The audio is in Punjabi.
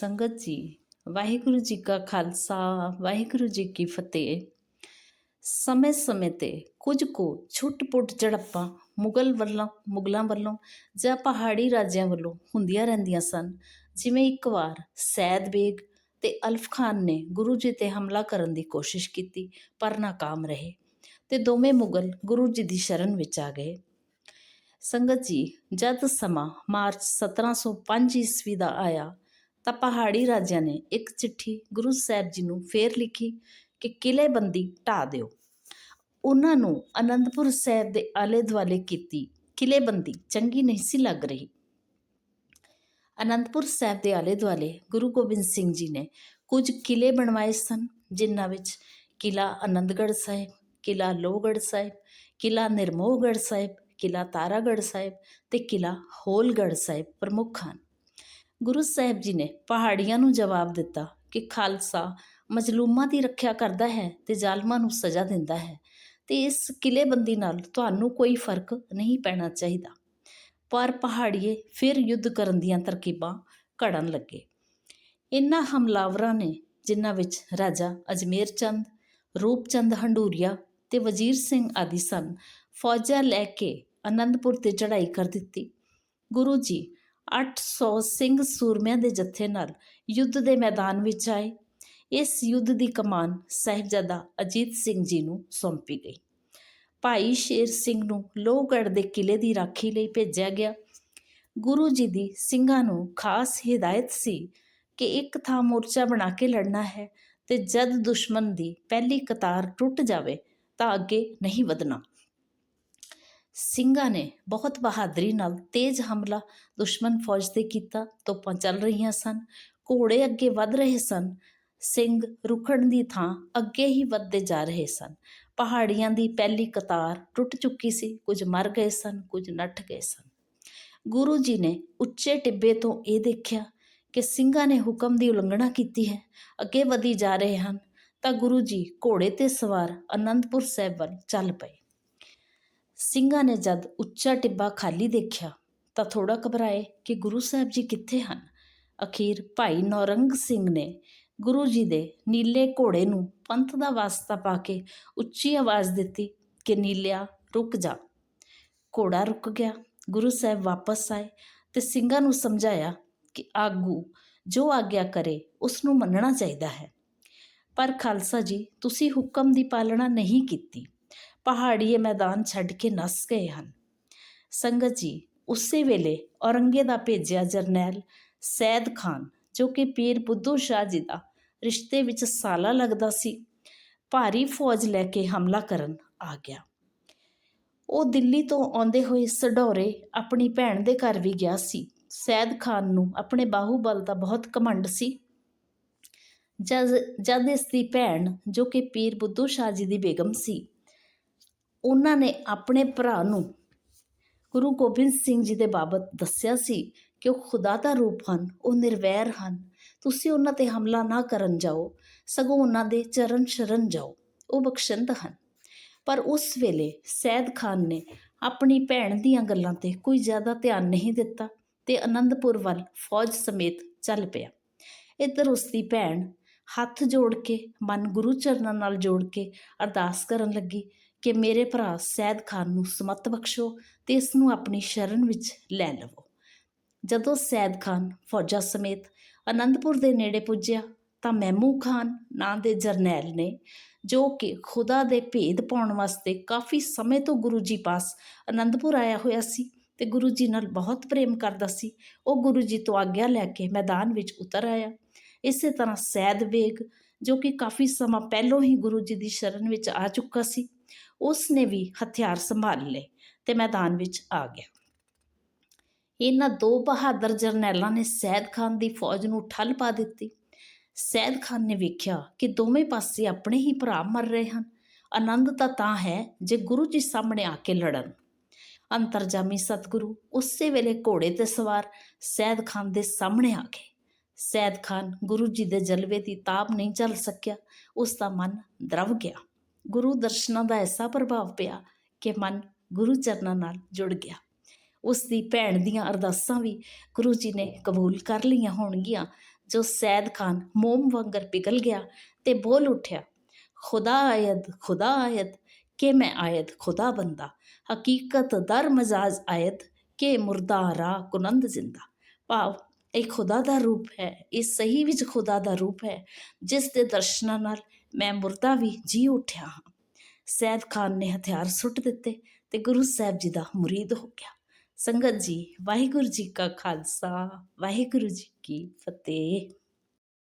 ਸੰਗਤ ਜੀ, ਵਾਹਿਗੁਰੂ ਜੀ ਕਾ ਖਾਲਸਾ, ਵਾਹਿਗੁਰੂ ਜੀ ਕੀ ਫਤਿਹ। ਸਮੇਂ-ਸਮੇਂ ਤੇ ਕੁਝ ਕੁ ਛੁੱਟ-ਪੁੱਟ ਝੜਪਾਂ ਮੁਗਲ ਵੱਲੋਂ, ਮੁਗਲਾਂ ਵੱਲੋਂ ਜਾਂ ਪਹਾੜੀ ਰਾਜਿਆਂ ਵੱਲੋਂ ਹੁੰਦੀਆਂ ਰਹਿੰਦੀਆਂ ਸਨ। ਜਿਵੇਂ ਇੱਕ ਵਾਰ ਸੈਦ ਬੇਗ ਤੇ ਅਲਫ ਖਾਨ ਨੇ ਗੁਰੂ ਜੀ ਤੇ ਹਮਲਾ ਕਰਨ ਦੀ ਕੋਸ਼ਿਸ਼ ਕੀਤੀ, ਪਰ ਨਾਕਾਮ ਰਹੇ ਤੇ ਦੋਵੇਂ ਮੁਗਲ ਗੁਰੂ ਜੀ ਦੀ ਸ਼ਰਨ ਵਿੱਚ ਆ ਗਏ। ਸੰਗਤ ਜੀ, ਜਦ ਸਮਾਂ ਮਾਰਚ 1705 ਈਸਵੀ ਦਾ ਆਇਆ ਤਾਂ ਪਹਾੜੀ ਰਾਜਿਆਂ ਨੇ ਇੱਕ ਚਿੱਠੀ ਗੁਰੂ ਸਾਹਿਬ ਜੀ ਨੂੰ ਫੇਰ ਲਿਖੀ ਕਿ ਕਿਲ੍ਹੇਬੰਦੀ ਢਾਹ ਦਿਓ। ਉਹਨਾਂ ਨੂੰ ਅਨੰਦਪੁਰ ਸਾਹਿਬ ਦੇ ਆਲੇ ਦੁਆਲੇ ਕੀਤੀ ਕਿਲ੍ਹੇਬੰਦੀ। ਚੰਗੀ ਨਹੀਂ ਸੀ ਲੱਗ ਰਹੀ। ਅਨੰਦਪੁਰ ਸਾਹਿਬ ਦੇ ਆਲੇ ਦੁਆਲੇ ਗੁਰੂ ਗੋਬਿੰਦ ਸਿੰਘ ਜੀ ਨੇ ਕੁਝ ਕਿਲੇ ਬਣਵਾਏ ਸਨ, ਜਿਨ੍ਹਾਂ ਵਿੱਚ ਕਿਲਾ ਆਨੰਦਗੜ੍ਹ ਸਾਹਿਬ ਕਿਲਾ ਲੋਹਗੜ੍ਹ ਸਾਹਿਬ ਕਿਲਾ ਨਿਰਮੋਹਗੜ੍ਹ ਸਾਹਿਬ ਕਿਲਾ ਤਾਰਾਗੜ੍ਹ ਸਾਹਿਬ ਤੇ ਕਿਲਾ ਹੋਲਗੜ੍ਹ ਸਾਹਿਬ ਪ੍ਰਮੁੱਖ ਹਨ। ਗੁਰੂ ਸਾਹਿਬ ਜੀ ਨੇ ਪਹਾੜੀਆਂ ਨੂੰ ਜਵਾਬ ਦਿੱਤਾ ਕਿ ਖਾਲਸਾ ਮਜ਼ਲੂਮਾਂ ਦੀ ਰੱਖਿਆ ਕਰਦਾ ਹੈ ਤੇ ਜ਼ਾਲਮਾਂ ਨੂੰ ਸਜ਼ਾ ਦਿੰਦਾ ਹੈ। ਤੇ ਇਸ ਕਿਲੇਬੰਦੀ ਨਾਲ ਤੁਹਾਨੂੰ ਕੋਈ ਫ਼ਰਕ ਨਹੀਂ ਪੈਣਾ ਚਾਹੀਦਾ। ਪਰ ਪਹਾੜੀਏ, ਫਿਰ ਯੁੱਧ ਕਰਨ ਦੀਆਂ ਤਰਕੀਬਾਂ ਘੜਨ ਲੱਗੇ। ਇਨ੍ਹਾਂ ਹਮਲਾਵਰਾਂ ਨੇ, ਜਿਨ੍ਹਾਂ ਵਿੱਚ ਰਾਜਾ ਅਜਮੇਰ ਚੰਦ ਰੂਪਚੰਦ ਹੰਡੂਰੀਆ ਤੇ ਵਜ਼ੀਰ ਸਿੰਘ ਆਦਿ ਸਨ, ਫੌਜਾਂ ਲੈ ਕੇ ਅਨੰਦਪੁਰ ਤੇ ਚੜ੍ਹਾਈ ਕਰ ਦਿੱਤੀ। ਗੁਰੂ ਜੀ 800 ਸਿੰਘ ਸੂਰਮਿਆਂ ਦੇ ਜੱਥੇ ਨਾਲ ਯੁੱਧ ਦੇ ਮੈਦਾਨ ਵਿੱਚ ਆਏ। ਇਸ ਯੁੱਧ ਦੀ ਕਮਾਨ ਸਾਹਿਬਜ਼ਾਦਾ ਅਜੀਤ ਸਿੰਘ ਜੀ ਨੂੰ ਸੌਂਪੀ ਗਈ। ਭਾਈ ਸ਼ੇਰ ਸਿੰਘ ਨੂੰ ਲੋਹਗੜ੍ਹ ਦੇ ਕਿਲੇ ਦੀ ਰਾਖੀ ਲਈ ਭੇਜਿਆ ਗਿਆ। ਗੁਰੂ ਜੀ ਦੀ ਸਿੰਘਾਂ ਨੂੰ ਖਾਸ ਹਿਦਾਇਤ ਸੀ ਕਿ ਇੱਕ ਥਾਂ ਮੋਰਚਾ ਬਣਾ ਕੇ ਲੜਨਾ ਹੈ ਤੇ ਜਦ ਦੁਸ਼ਮਣ ਦੀ ਪਹਿਲੀ ਕਤਾਰ ਟੁੱਟ ਜਾਵੇ ਤਾਂ ਅੱਗੇ ਨਹੀਂ ਵਧਣਾ। ਸਿੰਘਾਂ ਨੇ ਬਹੁਤ ਬਹਾਦਰੀ ਨਾਲ ਤੇਜ਼ ਹਮਲਾ ਦੁਸ਼ਮਣ ਫੌਜ ਤੇ ਕੀਤਾ, ਤੋਪਾਂ ਚੱਲ ਰਹੀਆਂ ਸਨ, ਘੋੜੇ ਅੱਗੇ ਵੱਧ ਰਹੇ ਸਨ, ਸਿੰਘ ਰੁਕਣ ਦੀ ਥਾਂ ਅੱਗੇ ਹੀ ਵੱਧਦੇ ਜਾ ਰਹੇ ਸਨ। ਪਹਾੜੀਆਂ ਦੀ ਪਹਿਲੀ ਕਤਾਰ ਟੁੱਟ ਚੁੱਕੀ ਸੀ, ਕੁਝ ਮਰ ਗਏ ਸਨ, ਕੁਝ ਨੱਠ ਗਏ ਸਨ। ਗੁਰੂ ਜੀ ਨੇ ਉੱਚੇ ਟਿੱਬੇ ਤੋਂ ਇਹ ਦੇਖਿਆ ਕਿ ਸਿੰਘਾਂ ਨੇ ਹੁਕਮ ਦੀ ਉਲੰਘਣਾ ਕੀਤੀ ਹੈ, ਅੱਗੇ ਵਧੀ ਜਾ ਰਹੇ ਹਨ, ਤਾਂ ਗੁਰੂ ਜੀ ਘੋੜੇ ਤੇ ਸਵਾਰ ਅਨੰਦਪੁਰ ਸਾਹਿਬ ਵੱਲ ਚੱਲ ਪਏ। ਸਿੰਘਾਂ ਨੇ ਜਦ ਉੱਚਾ ਟਿੱਬਾ ਖਾਲੀ ਦੇਖਿਆ ਤਾਂ ਥੋੜਾ ਘਬਰਾਏ ਕਿ ਗੁਰੂ ਸਾਹਿਬ ਜੀ ਕਿੱਥੇ ਹਨ। ਅਖੀਰ ਭਾਈ ਨੌਰੰਗ ਸਿੰਘ ਨੇ ਗੁਰੂ ਜੀ ਦੇ ਨੀਲੇ ਘੋੜੇ ਨੂੰ ਪੰਥ ਦਾ ਵਾਸਤਾ ਪਾ ਕੇ ਉੱਚੀ ਆਵਾਜ਼ ਦਿੱਤੀ ਕਿ, ਨੀਲਿਆ, ਰੁਕ ਜਾ। ਘੋੜਾ ਰੁਕ ਗਿਆ। ਗੁਰੂ ਸਾਹਿਬ ਵਾਪਸ ਆਏ ਤੇ ਸਿੰਘਾਂ ਨੂੰ ਸਮਝਾਇਆ ਕਿ, ਆਗੂ, ਜੋ ਆਗਿਆ ਕਰੇ ਉਸ ਨੂੰ ਮੰਨਣਾ ਚਾਹੀਦਾ ਹੈ। ਪਰ ਖਾਲਸਾ ਜੀ, ਤੁਸੀਂ ਹੁਕਮ ਦੀ ਪਾਲਣਾ ਨਹੀਂ ਕੀਤੀ। ਪਹਾੜੀਏ ਮੈਦਾਨ ਛੱਡ ਕੇ ਨੱਸ ਗਏ ਹਨ। ਸੰਗਤ ਜੀ, ਉਸੇ ਵੇਲੇ ਔਰੰਗੇ ਦਾ ਭੇਜਿਆ ਜਰਨੈਲ ਸੈਦ ਖਾਨ, ਜੋ ਕਿ ਪੀਰ ਬੁੱਧੂ ਸ਼ਾਹ ਜੀ ਦਾ ਰਿਸ਼ਤੇ ਵਿੱਚ ਸਾਲਾ ਲੱਗਦਾ ਸੀ, ਭਾਰੀ ਫੌਜ ਲੈ ਕੇ ਹਮਲਾ ਕਰਨ ਆ ਗਿਆ। ਉਹ ਦਿੱਲੀ ਤੋਂ ਆਉਂਦੇ ਹੋਏ ਸਡੌਰੇ ਆਪਣੀ ਭੈਣ ਦੇ ਘਰ ਵੀ ਗਿਆ ਸੀ। ਸੈਦ ਖਾਨ ਨੂੰ ਆਪਣੇ ਬਾਹੂਬਲ ਦਾ ਬਹੁਤ ਘਮੰਡ ਸੀ। ਜਦ ਜਦ ਇਸ ਦੀ ਭੈਣ, ਜੋ ਕਿ ਪੀਰ ਬੁੱਧੂ ਸ਼ਾਹ ਜੀ ਦੀ ਬੇਗਮ ਸੀ ਉਹਨਾਂ ਨੇ ਆਪਣੇ ਭਰਾ ਨੂੰ ਗੁਰੂ ਗੋਬਿੰਦ ਸਿੰਘ ਜੀ ਦੇ ਬਾਬਤ ਦੱਸਿਆ ਸੀ ਕਿ ਉਹ ਖੁਦਾ ਦਾ ਰੂਪ ਹਨ, ਉਹ ਨਿਰਵੈਰ ਹਨ। ਤੁਸੀਂ ਉਹਨਾਂ ਤੇ ਹਮਲਾ ਨਾ ਕਰਨ ਜਾਓ, ਸਗੋਂ ਉਹਨਾਂ ਦੇ ਚਰਨ ਸ਼ਰਨ ਜਾਓ, ਉਹ ਬਖਸ਼ੰਦ ਹਨ। ਪਰ ਉਸ ਵੇਲੇ ਸੈਦ ਖਾਨ ਨੇ ਆਪਣੀ ਭੈਣ ਦੀਆਂ ਗੱਲਾਂ ਤੇ ਕੋਈ ਜ਼ਿਆਦਾ ਧਿਆਨ ਨਹੀਂ ਦਿੱਤਾ ਤੇ ਅਨੰਦਪੁਰ ਵੱਲ ਫੌਜ ਸਮੇਤ ਚੱਲ ਪਿਆ। ਇੱਧਰ ਉਸ ਦੀ ਭੈਣ ਹੱਥ ਜੋੜ ਕੇ, ਮਨ ਗੁਰੂ ਚਰਨਾਂ ਨਾਲ ਜੋੜ ਕੇ ਅਰਦਾਸ ਕਰਨ ਲੱਗੀ ਕਿ ਮੇਰੇ ਭਰਾ ਸੈਦ ਖਾਨ ਨੂੰ ਸਮਤ ਬਖਸ਼ੋ ਤੇ ਇਸ ਨੂੰ ਆਪਣੀ ਸ਼ਰਨ ਵਿੱਚ ਲੈ ਲਵੋ। ਜਦੋਂ ਸੈਦ ਖਾਨ ਫੌਜਾਂ ਸਮੇਤ ਅਨੰਦਪੁਰ ਦੇ ਨੇੜੇ ਪੁੱਜਿਆ ਤਾਂ ਮਹਿਮੂ ਖਾਨ, ਨਾਂ ਦੇ ਜਰਨੈਲ ਨੇ, ਜੋ ਕਿ ਖੁਦਾ ਦੇ ਭੇਦ ਪਾਉਣ ਵਾਸਤੇ ਕਾਫੀ ਸਮੇਂ ਤੋਂ ਗੁਰੂ ਜੀ ਪਾਸ ਅਨੰਦਪੁਰ ਆਇਆ ਹੋਇਆ ਸੀ ਤੇ ਗੁਰੂ ਜੀ ਨਾਲ ਬਹੁਤ ਪ੍ਰੇਮ ਕਰਦਾ ਸੀ, ਉਹ ਗੁਰੂ ਜੀ ਤੋਂ ਆਗਿਆ ਲੈ ਕੇ ਮੈਦਾਨ ਵਿੱਚ ਉਤਰ ਆਇਆ। ਇਸੇ ਤਰ੍ਹਾਂ ਸੈਦ ਬੇਗ ਜੋ ਕਿ ਕਾਫੀ ਸਮਾਂ ਪਹਿਲਾਂ ਹੀ ਗੁਰੂ ਜੀ ਦੀ ਸ਼ਰਨ ਵਿੱਚ ਆ ਚੁੱਕਾ ਸੀ ਉਸ ਨੇ ਵੀ ਹਥਿਆਰ ਸੰਭਾਲ ਲਏ ਤੇ ਮੈਦਾਨ ਵਿੱਚ ਆ ਗਿਆ। ਇਹਨਾਂ ਦੋ ਬਹਾਦਰ ਜਰਨੈਲਾਂ ਨੇ ਸੈਦ ਖਾਨ ਦੀ ਫੌਜ ਨੂੰ ਠੱਲ ਪਾ ਦਿੱਤੀ। ਸੈਦ ਖਾਨ ਨੇ ਵੇਖਿਆ ਕਿ ਦੋਵੇਂ ਪਾਸੇ ਆਪਣੇ ਹੀ ਭਰਾ ਮਰ ਰਹੇ ਹਨ। ਆਨੰਦ ਤਾਂ ਤਾਂ ਹੈ ਜੇ ਗੁਰੂ ਜੀ ਸਾਹਮਣੇ ਆ ਕੇ ਲੜਨ। ਅੰਤਰਜਾਮੀ ਸਤਿਗੁਰੂ ਉਸੇ ਵੇਲੇ ਘੋੜੇ ਤੇ ਸਵਾਰ ਸੈਦ ਖਾਨ ਦੇ ਸਾਹਮਣੇ ਆ ਗਏ। ਸੈਦ ਖਾਨ ਗੁਰੂ ਜੀ ਦੇ ਜਲਵੇ ਦੀ ਤਾਬ ਨਹੀਂ ਚੱਲ ਸਕਿਆ, ਉਸ ਦਾ ਮਨ ਦਰਵ ਗਿਆ। ਗੁਰੂ ਦਰਸ਼ਨਾਂ ਦਾ ਐਸਾ ਪ੍ਰਭਾਵ ਪਿਆ ਕਿ ਮਨ ਗੁਰੂ ਚਰਨਾਂ ਨਾਲ ਜੁੜ ਗਿਆ। ਉਸ ਦੀ ਭੈਣ ਦੀਆਂ ਅਰਦਾਸਾਂ ਵੀ ਗੁਰੂ ਜੀ ਨੇ ਕਬੂਲ ਕਰ ਲਈਆਂ ਹੋਣਗੀਆਂ, ਜੋ ਸੈਦ ਖਾਨ ਮੋਮ ਵਾਂਗਰ ਪਿਘਲ ਗਿਆ ਤੇ ਬੋਲ ਉੱਠਿਆ, ਖੁਦਾ ਆਇਦ ਖੁਦਾ ਆਇਦ, ਕਿ ਮੈਂ ਆਇਦ ਖੁਦਾ ਬੰਦਾ? ਹਕੀਕਤ ਦਰ ਮਜ਼ਾਜ ਆਇਦ, ਕਿ ਮੁਰਦਾ ਰਾ ਕੁਨੰਦ ਜ਼ਿੰਦਾ। ਭਾਵ ਇਹ ਖੁਦਾ ਦਾ ਰੂਪ ਹੈ, ਇਹ ਸਹੀ ਵਿੱਚ ਖੁਦਾ ਦਾ ਰੂਪ ਹੈ। ਜਿਸ ਦੇ ਦਰਸ਼ਨਾਂ ਨਾਲ ਮੈਂ ਮੁਰਦਾ ਵੀ ਜੀ ਉੱਠਿਆ ਹਾਂ। ਸੈਦ ਖਾਨ ਨੇ ਹਥਿਆਰ ਸੁੱਟ ਦਿੱਤੇ ਤੇ ਗੁਰੂ ਸਾਹਿਬ ਜੀ ਦਾ ਮੁਰੀਦ ਹੋ ਗਿਆ। ਸੰਗਤ ਜੀ, ਵਾਹਿਗੁਰੂ ਜੀ ਕਾ ਖਾਲਸਾ, ਵਾਹਿਗੁਰੂ ਜੀ ਕੀ ਫਤਿਹ।